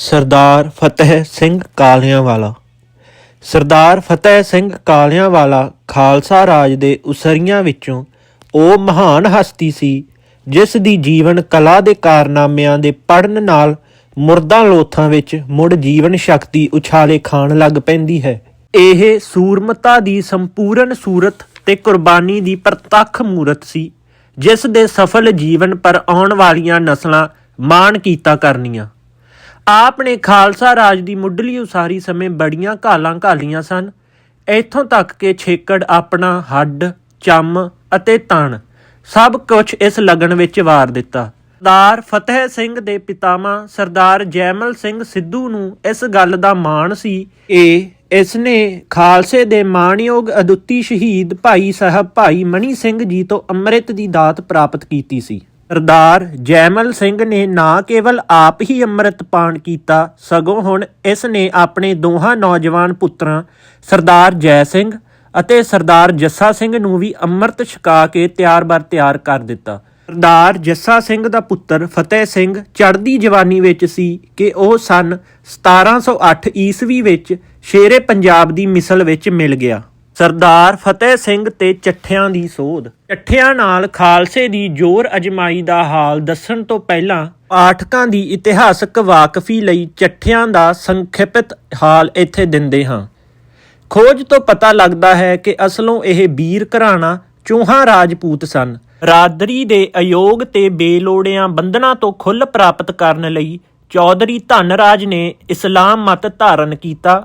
ਸਰਦਾਰ ਫਤਿਹ ਸਿੰਘ ਕਾਲਿਆਂਵਾਲਾ। ਸਰਦਾਰ ਫਤਿਹ ਸਿੰਘ ਕਾਲਿਆਂਵਾਲਾ ਖਾਲਸਾ ਰਾਜ ਦੇ ਉਸਰੀਆਂ ਵਿੱਚੋਂ ਉਹ ਮਹਾਨ ਹਸਤੀ ਸੀ, ਜਿਸ ਦੀ ਜੀਵਨ ਕਲਾ ਦੇ ਕਾਰਨਾਮਿਆਂ ਦੇ ਪੜਨ ਨਾਲ ਮੁਰਦਾ ਲੋਥਾਂ ਵਿੱਚ ਮੁੜ ਜੀਵਨ ਸ਼ਕਤੀ ਉਛਾਲੇ ਖਾਣ ਲੱਗ ਪੈਂਦੀ ਹੈ। ਇਹ ਸੂਰਮਤਾ ਦੀ ਸੰਪੂਰਨ ਸੂਰਤ ਤੇ ਕੁਰਬਾਨੀ ਦੀ ਪ੍ਰਤੱਖ ਮੂਰਤ ਸੀ, ਜਿਸ ਦੇ ਸਫਲ ਜੀਵਨ ਪਰ ਆਉਣ ਵਾਲੀਆਂ ਨਸਲਾਂ ਮਾਣ ਕੀਤਾ ਕਰਨੀਆਂ। ਆਪ ਨੇ ਖਾਲਸਾ ਰਾਜ ਦੀ ਮੁੱਢਲੀ ਉਸਾਰੀ ਸਮੇਂ ਬੜੀਆਂ ਘਾਲਾਂ ਘਾਲੀਆਂ ਸਨ। ਇੱਥੋਂ ਤੱਕ ਕਿ ਛੇਕੜ ਆਪਣਾ, ਹੱਡ, ਚੰਮ ਅਤੇ ਤਣ ਸਭ ਕੁਝ ਇਸ ਲਗਨ ਵਿੱਚ ਵਾਰ ਦਿੱਤਾ। ਸਰਦਾਰ ਫਤਿਹ ਸਿੰਘ ਦੇ ਪਿਤਾਮਾ ਸਰਦਾਰ ਜੈਮਲ ਸਿੰਘ ਸਿੱਧੂ ਨੂੰ ਇਸ ਗੱਲ ਦਾ ਮਾਣ ਸੀ ਕਿ ਇਸ ਨੇ ਖਾਲਸੇ ਦੇ ਮਾਣਯੋਗ ਅਦੁੱਤੀ ਸ਼ਹੀਦ ਭਾਈ ਸਾਹਿਬ ਭਾਈ ਮਣੀ ਸਿੰਘ ਜੀ ਤੋਂ ਅੰਮ੍ਰਿਤ ਦੀ ਦਾਤ ਪ੍ਰਾਪਤ ਕੀਤੀ ਸੀ। ਸਰਦਾਰ ਜੈਮਲ ਸਿੰਘ ਨੇ ਨਾ ਕੇਵਲ ਆਪ ਹੀ ਅੰਮ੍ਰਿਤਪਾਨ ਕੀਤਾ, ਸਗੋਂ ਹੁਣ ਇਸ ਨੇ ਆਪਣੇ ਦੋਹਾਂ ਨੌਜਵਾਨ ਪੁੱਤਰਾਂ, ਸਰਦਾਰ ਜੈ ਸਿੰਘ ਅਤੇ ਸਰਦਾਰ ਜੱਸਾ ਸਿੰਘ ਨੂੰ ਵੀ ਅੰਮ੍ਰਿਤ ਛਕਾ ਕੇ ਤਿਆਰ-ਬਰ ਤਿਆਰ ਕਰ ਦਿੱਤਾ। ਸਰਦਾਰ ਜੱਸਾ ਸਿੰਘ ਦਾ ਪੁੱਤਰ ਫਤਿਹ ਸਿੰਘ ਚੜ੍ਹਦੀ ਜਵਾਨੀ ਵਿੱਚ ਸੀ ਕਿ ਉਹ ਸਨ 1708 ਈਸਵੀ ਵਿੱਚ ਸ਼ੇਰੇ ਪੰਜਾਬ ਦੀ ਮਿਸਲ ਵਿੱਚ ਮਿਲ ਗਿਆ। ਸਰਦਾਰ ਫਤਿਹ ਸਿੰਘ ਤੇ ਚੱਠਿਆਂ ਦੀ ਸੋਧ। ਚੱਠਿਆਂ ਨਾਲ ਖਾਲਸੇ ਦੀ ਜੋਰ ਅਜਮਾਈ ਦਾ ਹਾਲ ਦੱਸਣ ਤੋਂ ਪਹਿਲਾਂ ਪਾਠਕਾਂ ਦੀ ਇਤਿਹਾਸਕ ਵਾਕਫੀ ਲਈ ਚੱਠਿਆਂ ਦਾ ਸੰਖੇਪਿਤ ਹਾਲ ਇੱਥੇ ਦਿੰਦੇ ਹਾਂ। ਖੋਜ ਤੋਂ ਪਤਾ ਲੱਗਦਾ ਹੈ ਕਿ ਅਸਲੋਂ ਇਹ ਵੀਰ ਘਰਾਣਾ ਚੋਹਾਂ ਰਾਜਪੂਤ ਸਨ। ਰਾਦਰੀ ਦੇ ਅਯੋਗ ਤੇ ਬੇਲੋੜਿਆਂ ਬੰਧਨਾਂ ਤੋਂ ਖੁੱਲ ਪ੍ਰਾਪਤ ਕਰਨ ਲਈ ਚੌਧਰੀ ਧਨਰਾਜ ਨੇ ਇਸਲਾਮ ਮਤ ਧਾਰਨ ਕੀਤਾ।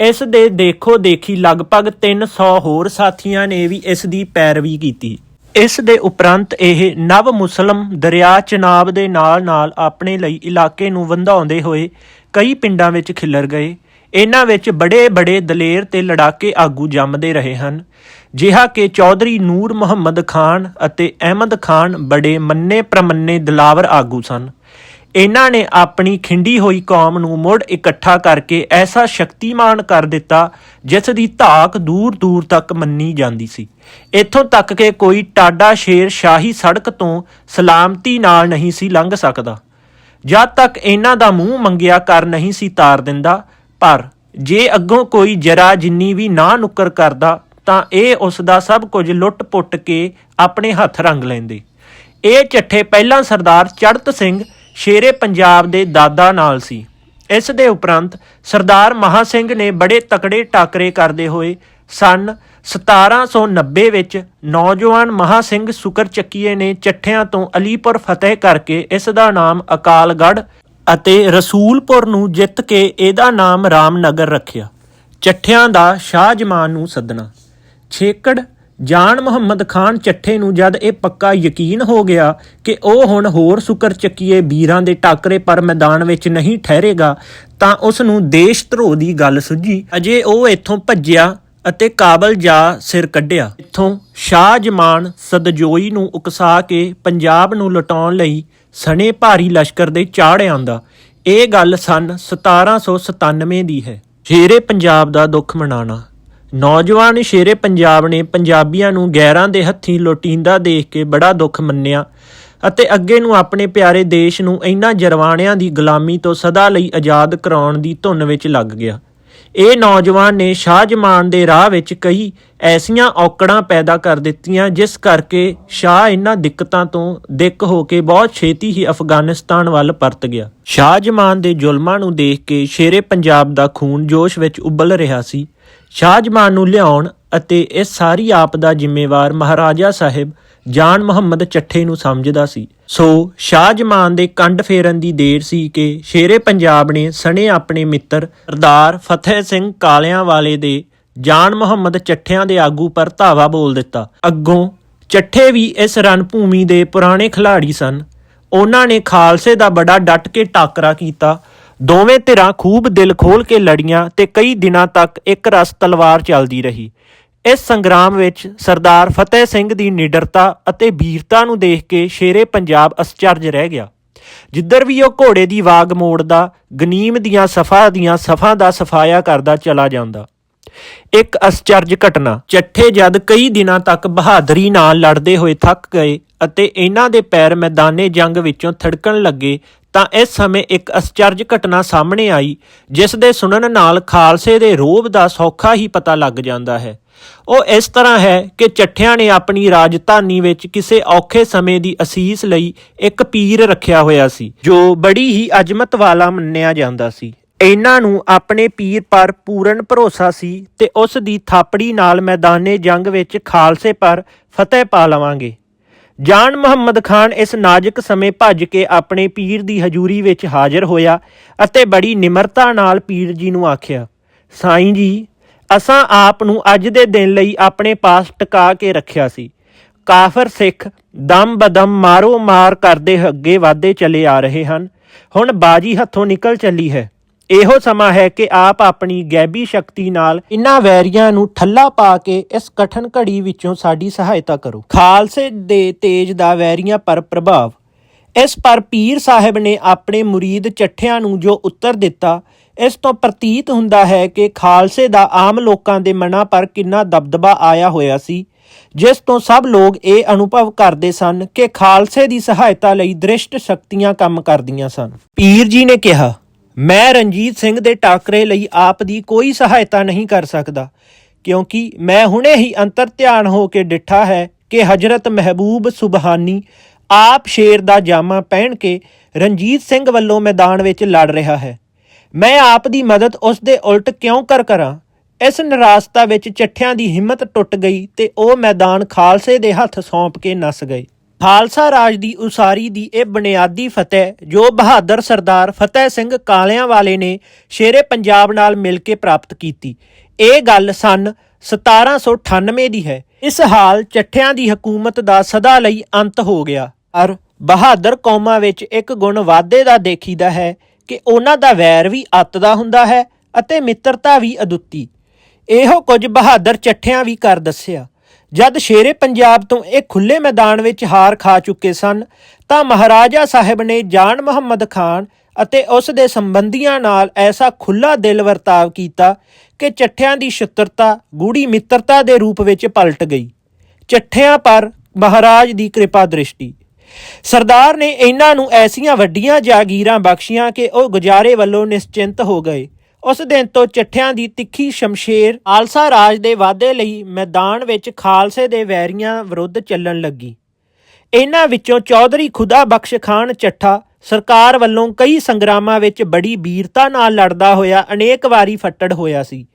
ਇਸ ਦੇ ਦੇਖੋ ਦੇਖੀ ਲਗਭਗ 300 ਹੋਰ ਸਾਥੀਆਂ ਨੇ ਵੀ ਇਸ ਦੀ ਪੈਰਵੀ ਕੀਤੀ। ਇਸ ਦੇ ਉਪਰੰਤ ਇਹ ਨਵ ਮੁਸਲਮ ਦਰਿਆ ਚਨਾਬ ਦੇ ਨਾਲ-ਨਾਲ ਆਪਣੇ ਲਈ ਇਲਾਕੇ ਨੂੰ ਵੰਧਾਉਂਦੇ ਹੋਏ ਕਈ ਪਿੰਡਾਂ ਵਿੱਚ ਖਿਲਰ ਗਏ। ਇਹਨਾਂ ਵਿੱਚ ਬੜੇ-ਬੜੇ ਦਲੇਰ ਤੇ ਲੜਾਕੇ ਆਗੂ ਜੰਮਦੇ ਰਹੇ ਹਨ। ਜਿਹਾ ਕਿ ਚੌਧਰੀ ਨੂਰ ਮੁਹੰਮਦ ਖਾਨ ਅਤੇ ਅਹਿਮਦ ਖਾਨ ਬੜੇ ਮੰਨੇ ਪ੍ਰਮੰਨੇ ਦਿਲਾਵਰ ਆਗੂ ਸਨ। ਇਹਨਾਂ ਨੇ ਆਪਣੀ ਖਿੰਡੀ ਹੋਈ ਕੌਮ ਨੂੰ ਮੁੜ ਇਕੱਠਾ ਕਰਕੇ ਐਸਾ ਸ਼ਕਤੀਮਾਨ ਕਰ ਦਿੱਤਾ, ਜਿਸ ਦੀ ਧਾਕ ਦੂਰ ਦੂਰ ਤੱਕ ਮੰਨੀ ਜਾਂਦੀ ਸੀ। ਇੱਥੋਂ ਤੱਕ ਕਿ ਕੋਈ ਟਾਡਾ ਸ਼ੇਰ ਸ਼ਾਹੀ ਸੜਕ ਤੋਂ ਸਲਾਮਤੀ ਨਾਲ ਨਹੀਂ ਸੀ ਲੰਘ ਸਕਦਾ। ਜਦ ਤੱਕ ਇਹਨਾਂ ਦਾ ਮੂੰਹ ਮੰਗਿਆ ਕਰ ਨਹੀਂ ਸੀ ਤਾਰ ਦਿੰਦਾ, ਪਰ ਜੇ ਅੱਗੋਂ ਕੋਈ ਜਰਾ ਜਿੰਨੀ ਵੀ ਨਾ ਨੁੱਕਰ ਕਰਦਾ, ਤਾਂ ਇਹ ਉਸ ਦਾ ਸਭ ਕੁਝ ਲੁੱਟ-ਪੁੱਟ ਕੇ ਆਪਣੇ ਹੱਥ ਰੰਗ ਲੈਂਦੇ। ਇਹ ਚੱਠੇ ਪਹਿਲਾਂ ਸਰਦਾਰ ਚੜਤ ਸਿੰਘ ਸ਼ੇਰੇ ਪੰਜਾਬ ਦੇ ਦਾਦਾ ਨਾਲ ਸੀ। ਇਸ ਦੇ ਉਪਰੰਤ ਸਰਦਾਰ ਮਹਾ ਸਿੰਘ ਨੇ ਬੜੇ ਤਕੜੇ ਟਾਕਰੇ ਕਰਦੇ ਹੋਏ ਸਨ 1790 ਵਿੱਚ ਨੌਜਵਾਨ ਮਹਾ ਸਿੰਘ ਸੁਕਰ ਚੱਕੀਏ ਨੇ ਚੱਠਿਆਂ ਤੋਂ ਅਲੀਪੁਰ ਫਤਿਹ ਕਰਕੇ ਇਸ ਦਾ ਨਾਮ ਅਕਾਲਗੜ੍ਹ ਅਤੇ ਰਸੂਲਪੁਰ ਨੂੰ ਜਿੱਤ ਕੇ ਇਹਦਾ ਨਾਮ ਰਾਮਨਗਰ ਰੱਖਿਆ। ਚੱਠਿਆਂ ਦਾ ਸ਼ਾਹਜਮਾਨ ਨੂੰ ਸੱਦਣਾ। ਛੇਕੜ ਜਾਨ ਮੁਹੰਮਦ ਖਾਨ ਚੱਠੇ ਨੂੰ ਜਦ ਇਹ ਪੱਕਾ ਯਕੀਨ ਹੋ ਗਿਆ ਕਿ ਉਹ ਹੁਣ ਹੋਰ ਸੁਕਰ ਚੱਕੀਏ ਵੀਰਾਂ ਦੇ ਟਾਕਰੇ ਪਰ ਮੈਦਾਨ ਵਿੱਚ ਨਹੀਂ ਠਹਿਰੇਗਾ, ਤਾਂ ਉਸ ਨੂੰ ਦੇਸ਼ ਧਰੋਹ ਦੀ ਗੱਲ ਸੁਝੀ। ਅਜੇ ਉਹ ਇੱਥੋਂ ਭੱਜਿਆ ਅਤੇ ਕਾਬਲ ਜਾ ਸਿਰ ਕੱਢਿਆ। ਇੱਥੋਂ ਸ਼ਾਹ ਜਮਾਨ ਸਦਜੋਈ ਨੂੰ ਉਕਸਾ ਕੇ ਪੰਜਾਬ ਨੂੰ ਲੁਟਾਉਣ ਲਈ ਸਣੇ ਭਾਰੀ ਲਸ਼ਕਰ ਦੇ ਚਾੜ ਆਂਦਾ ਇਹ ਗੱਲ ਸਨ 1797 ਦੀ ਹੈ। ਸ਼ੇਰੇ ਪੰਜਾਬ ਦਾ ਦੁੱਖ ਮਨਾਣਾ ਨੌਜਵਾਨ ਸ਼ੇਰੇ ਪੰਜਾਬ ਨੇ ਪੰਜਾਬੀਆਂ ਨੂੰ ਗੈਰਾਂ ਦੇ ਹੱਥੀਂ ਲੋਟੀਂਦਾ ਦੇਖ ਕੇ ਬੜਾ ਦੁੱਖ ਮੰਨਿਆ ਅਤੇ ਅੱਗੇ ਨੂੰ ਆਪਣੇ ਪਿਆਰੇ ਦੇਸ਼ ਨੂੰ ਇਹਨਾਂ ਜਰਵਾਣਿਆਂ ਦੀ ਗੁਲਾਮੀ ਤੋਂ ਸਦਾ ਲਈ ਆਜ਼ਾਦ ਕਰਾਉਣ ਦੀ ਧੁਨ ਵਿੱਚ ਲੱਗ ਗਿਆ। ਇਹ ਨੌਜਵਾਨ ਨੇ ਸ਼ਾਹਜਮਾਨ ਦੇ ਰਾਹ ਵਿੱਚ ਕਈ ਐਸੀਆਂ ਔਕੜਾਂ ਪੈਦਾ ਕਰ ਦਿੱਤੀਆਂ, ਜਿਸ ਕਰਕੇ ਸ਼ਾਹ ਇਹਨਾਂ ਦਿੱਕਤਾਂ ਤੋਂ ਦਿੱਕ ਹੋ ਕੇ ਬਹੁਤ ਛੇਤੀ ਹੀ ਅਫਗਾਨਿਸਤਾਨ ਵੱਲ ਪਰਤ ਗਿਆ। ਸ਼ਾਹਜਮਾਨ ਦੇ ਜ਼ੁਲਮਾਂ ਨੂੰ ਦੇਖ ਕੇ ਸ਼ੇਰੇ ਪੰਜਾਬ ਦਾ ਖੂਨ ਜੋਸ਼ ਵਿੱਚ ਉਬਲ ਰਿਹਾ ਸੀ। ਸ਼ਾਹਜਮਾਨ ਨੂੰ ਲਿਆਉਣ ਅਤੇ ਇਸ ਸਾਰੀ ਆਪ ਦਾ ਜ਼ਿੰਮੇਵਾਰ ਮਹਾਰਾਜਾ ਸਾਹਿਬ ਜਾਨ ਮੁਹੰਮਦ ਚੱਠੇ ਨੂੰ ਸਮਝਦਾ ਸੀ। ਸੋ ਸ਼ਾਹ ਜਮਾਨ ਦੇ ਕੰਡ ਫੇਰਨ ਦੀ ਦੇਰ ਸੀ ਕਿ ਸ਼ੇਰੇ ਪੰਜਾਬ ਨੇ ਸਣੇ ਆਪਣੇ ਮਿੱਤਰ ਸਰਦਾਰ ਫਤਿਹ ਸਿੰਘ ਕਾਲਿਆਂ ਵਾਲੇ ਦੇ ਜਾਨ ਮੁਹੰਮਦ ਚੱਠਿਆਂ ਦੇ ਆਗੂ ਪਰ ਧਾਵਾ ਬੋਲ ਦਿੱਤਾ। ਅੱਗੋਂ ਚੱਠੇ ਵੀ ਇਸ ਰਣਭੂਮੀ ਦੇ ਪੁਰਾਣੇ ਖਿਲਾੜੀ ਸਨ। ਉਹਨਾਂ ਨੇ ਖਾਲਸੇ ਦਾ ਬੜਾ ਡਟ ਕੇ ਟਾਕਰਾ ਕੀਤਾ। ਦੋਵੇਂ ਧਿਰਾਂ ਖੂਬ ਦਿਲ ਖੋਲ ਕੇ ਲੜੀਆਂ ਤੇ ਕਈ ਦਿਨਾਂ ਤੱਕ ਇੱਕ ਰਸ ਤਲਵਾਰ ਚੱਲਦੀ ਰਹੀ। ਇਸ ਸੰਗਰਾਮ ਵਿੱਚ ਸਰਦਾਰ ਫਤਿਹ ਸਿੰਘ ਦੀ ਨਿਡਰਤਾ ਅਤੇ ਵੀਰਤਾ ਨੂੰ ਦੇਖ ਕੇ ਸ਼ੇਰੇ ਪੰਜਾਬ ਅਸਚਰਜ ਰਹਿ ਗਿਆ। ਜਿੱਧਰ ਵੀ ਉਹ ਘੋੜੇ ਦੀ ਵਾਗ ਮੋੜਦਾ, ਗਨੀਮ ਦੀਆਂ ਸਫਾ ਦੀਆਂ ਸਫਾਂ ਦਾ ਸਫਾਇਆ ਕਰਦਾ ਚਲਾ ਜਾਂਦਾ। ਇੱਕ ਅਸਚਰਜ ਘਟਨਾ ਚੱਠੇ ਜਦ ਕਈ ਦਿਨਾਂ ਤੱਕ ਬਹਾਦਰੀ ਨਾਲ ਲੜਦੇ ਹੋਏ ਥੱਕ ਗਏ ਅਤੇ ਇਹਨਾਂ ਦੇ ਪੈਰ ਮੈਦਾਨੇ ਜੰਗ ਵਿੱਚੋਂ ਥੜਕਣ ਲੱਗੇ, ਤਾਂ ਇਸ ਸਮੇਂ ਇੱਕ ਅਸਚਰਜ ਘਟਨਾ ਸਾਹਮਣੇ ਆਈ, ਜਿਸ ਦੇ ਸੁਣਨ ਨਾਲ ਖਾਲਸੇ ਦੇ ਰੋਬ ਦਾ ਸੌਖਾ ਹੀ ਪਤਾ ਲੱਗ ਜਾਂਦਾ ਹੈ। ਉਹ ਇਸ ਤਰ੍ਹਾਂ ਹੈ ਕਿ ਚੱਠਿਆਂ ਨੇ ਆਪਣੀ ਰਾਜਧਾਨੀ ਵਿੱਚ ਕਿਸੇ ਔਖੇ ਸਮੇਂ ਦੀ ਅਸੀਸ ਲਈ ਇੱਕ ਪੀਰ ਰੱਖਿਆ ਹੋਇਆ ਸੀ, ਜੋ ਬੜੀ ਹੀ ਅਜ਼ਮਤ ਵਾਲਾ ਮੰਨਿਆ ਜਾਂਦਾ ਸੀ। ਇਹਨਾਂ ਨੂੰ ਆਪਣੇ ਪੀਰ ਪਰ ਪੂਰਨ ਭਰੋਸਾ ਸੀ ਤੇ ਉਸ ਦੀ ਥਾਪੜੀ ਨਾਲ ਮੈਦਾਨੇ ਜੰਗ ਵਿੱਚ ਖਾਲਸੇ ਪਰ ਫਤਿਹ ਪਾ ਲਵਾਂਗੇ। ਜਾਨ ਮੁਹੰਮਦ ਖਾਨ ਇਸ ਨਾਜ਼ੁਕ ਸਮੇਂ ਭੱਜ ਕੇ ਆਪਣੇ ਪੀਰ ਦੀ ਹਜ਼ੂਰੀ ਵਿੱਚ ਹਾਜ਼ਰ ਹੋਇਆ ਅਤੇ ਬੜੀ ਨਿਮਰਤਾ ਨਾਲ ਪੀਰ ਜੀ ਨੂੰ ਆਖਿਆ, ਸਾਈਂ ਜੀ ਅਸਾਂ ਆਪ ਨੂੰ ਅੱਜ ਦੇ ਦਿਨ ਲਈ ਆਪਣੇ ਪਾਸ ਟਿਕਾ ਕੇ ਰੱਖਿਆ ਸੀ। ਕਾਫਰ ਸਿੱਖ ਦਮ ਬਦਮ ਮਾਰੋ ਮਾਰ ਕਰਦੇ ਅੱਗੇ ਵਾਧੇ ਚਲੇ ਆ ਰਹੇ ਹਨ। ਹੁਣ ਬਾਜੀ ਹੱਥੋਂ ਨਿਕਲ ਚੱਲੀ ਹੈ। ਇਹੋ ਸਮਾਂ ਹੈ ਕਿ ਆਪ ਆਪਣੀ ਗੈਬੀ ਸ਼ਕਤੀ ਨਾਲ ਇਨ੍ਹਾਂ ਵੈਰੀਆਂ ਨੂੰ ਠੱਲਾ ਪਾ ਕੇ ਇਸ ਕਠਨ ਘੜੀ ਵਿੱਚੋਂ ਸਾਡੀ ਸਹਾਇਤਾ ਕਰੋ। ਖਾਲਸੇ ਦੇ ਤੇਜ ਦਾ ਵੈਰੀਆਂ ਪਰ ਪ੍ਰਭਾਵ। ਇਸ ਪਰ ਪੀਰ ਸਾਹਿਬ ਨੇ ਆਪਣੇ ਮੁਰੀਦ ਚੱਠਿਆਂ ਨੂੰ ਜੋ ਉੱਤਰ ਦਿੱਤਾ ਇਸ ਤੋਂ ਪ੍ਰਤੀਤ ਹੁੰਦਾ ਹੈ ਕਿ ਖਾਲਸੇ ਦਾ ਆਮ ਲੋਕਾਂ ਦੇ ਮਨਾਂ ਪਰ ਕਿੰਨਾ ਦਬਦਬਾ ਆਇਆ ਹੋਇਆ ਸੀ, ਜਿਸ ਤੋਂ ਸਭ ਲੋਕ ਇਹ ਅਨੁਭਵ ਕਰਦੇ ਸਨ ਕਿ ਖਾਲਸੇ ਦੀ ਸਹਾਇਤਾ ਲਈ ਦ੍ਰਿਸ਼ਟ ਸ਼ਕਤੀਆਂ ਕੰਮ ਕਰਦੀਆਂ ਸਨ। ਪੀਰ ਜੀ ਨੇ ਕਿਹਾ, ਮੈਂ ਰਣਜੀਤ ਸਿੰਘ ਦੇ ਟਾਕਰੇ ਲਈ ਆਪ ਦੀ ਕੋਈ ਸਹਾਇਤਾ ਨਹੀਂ ਕਰ ਸਕਦਾ, ਕਿਉਂਕਿ ਮੈਂ ਹੁਣੇ ਹੀ ਅੰਤਰ ਧਿਆਨ ਹੋ ਕੇ ਡਿੱਠਾ ਹੈ ਕਿ ਹਜ਼ਰਤ ਮਹਿਬੂਬ ਸੁਬਹਾਨੀ ਆਪ ਸ਼ੇਰ ਦਾ ਜਾਮਾ ਪਹਿਨ ਕੇ ਰਣਜੀਤ ਸਿੰਘ ਵੱਲੋਂ ਮੈਦਾਨ ਵਿੱਚ ਲੜ ਰਿਹਾ ਹੈ। ਮੈਂ ਆਪ ਦੀ ਮਦਦ ਉਸ ਦੇ ਉਲਟ ਕਿਉਂ ਕਰ ਕਰਾਂ? ਇਸ ਨਿਰਾਸਤਾ ਵਿੱਚ ਚੱਠਿਆਂ ਦੀ ਹਿੰਮਤ ਟੁੱਟ ਗਈ ਤੇ ਉਹ ਮੈਦਾਨ ਖਾਲਸੇ ਦੇ ਹੱਥ ਸੌਂਪ ਕੇ ਨਸ ਗਏ। ਖਾਲਸਾ ਰਾਜ ਦੀ ਉਸਾਰੀ ਦੀ ਇਹ ਬੁਨਿਆਦੀ ਫਤਿਹ, ਜੋ ਬਹਾਦਰ ਸਰਦਾਰ ਫਤਿਹ ਸਿੰਘ ਕਾਲਿਆਂ ਵਾਲੇ ਨੇ ਸ਼ੇਰੇ ਪੰਜਾਬ ਨਾਲ ਮਿਲ ਕੇ ਪ੍ਰਾਪਤ ਕੀਤੀ, ਇਹ ਗੱਲ ਸਨ 1798 ਦੀ ਹੈ। ਇਸ ਹਾਲ ਚੱਠਿਆਂ ਦੀ ਹਕੂਮਤ ਦਾ ਸਦਾ ਲਈ ਅੰਤ ਹੋ ਗਿਆ। ਪਰ ਬਹਾਦਰ ਕੌਮਾਂ ਵਿੱਚ ਇੱਕ ਗੁਣ ਵਾਧੇ ਦਾ ਦੇਖੀਦਾ ਹੈ ਕਿ ਉਹਨਾਂ ਦਾ ਵੈਰ ਵੀ ਅੱਤ ਦਾ ਹੁੰਦਾ ਹੈ ਅਤੇ ਮਿੱਤਰਤਾ ਵੀ ਅਦੁੱਤੀ। ਇਹੋ ਕੁਝ ਬਹਾਦਰ ਚੱਠਿਆਂ ਵੀ ਕਰ ਦੱਸਿਆ। ਜਦ ਸ਼ੇਰੇ ਪੰਜਾਬ ਤੋਂ ਇਹ ਖੁੱਲੇ ਮੈਦਾਨ ਵਿੱਚ ਹਾਰ ਖਾ ਚੁੱਕੇ ਸਨ, ਤਾਂ ਮਹਾਰਾਜਾ ਸਾਹਿਬ ਨੇ ਜਾਨ ਮੁਹੰਮਦ ਖਾਨ ਅਤੇ ਉਸ ਦੇ ਸੰਬੰਧੀਆਂ ਨਾਲ ਐਸਾ ਖੁੱਲਾ ਦਿਲ ਵਰਤਾਵ ਕੀਤਾ ਕਿ ਚੱਠਿਆਂ ਦੀ ਸ਼ਤਰਤਾ ਗੂੜੀ ਮਿੱਤਰਤਾ ਦੇ ਰੂਪ ਵਿੱਚ ਪਲਟ ਗਈ। ਚੱਠਿਆਂ ਪਰ ਮਹਾਰਾਜ ਦੀ ਕਿਰਪਾ ਦ੍ਰਿਸ਼ਟੀ। ਸਰਦਾਰ ਨੇ ਇਹਨਾਂ ਨੂੰ ਐਸੀਆਂ ਵੱਡੀਆਂ ਜਾਗੀਰਾਂ ਬਖਸ਼ੀਆਂ ਕਿ ਉਹ ਗੁਜ਼ਾਰੇ ਵੱਲੋਂ ਨਿਸ਼ਚਿੰਤ ਹੋ ਗਏ। ਉਸ ਦਿਨ ਤੋਂ ਚੱਠਿਆਂ ਦੀ ਤਿੱਖੀ ਸ਼ਮਸ਼ੇਰ ਆਲਸਾ ਰਾਜ ਦੇ ਵਾਅਦੇ ਲਈ ਮੈਦਾਨ ਵਿੱਚ ਖਾਲਸੇ ਦੇ ਵੈਰੀਆਂ ਵਿਰੁੱਧ ਚੱਲਣ ਲੱਗੀ। ਇਹਨਾਂ ਵਿੱਚੋਂ ਚੌਧਰੀ ਖੁਦਾ ਬਖਸ਼ ਖਾਨ ਚੱਠਾ ਸਰਕਾਰ ਵੱਲੋਂ ਕਈ ਸੰਗਰਾਮਾਂ ਵਿੱਚ ਬੜੀ ਵੀਰਤਾ ਨਾਲ ਲੜਦਾ ਹੋਇਆ ਅਨੇਕ ਵਾਰੀ ਫੱਟੜ ਹੋਇਆ ਸੀ।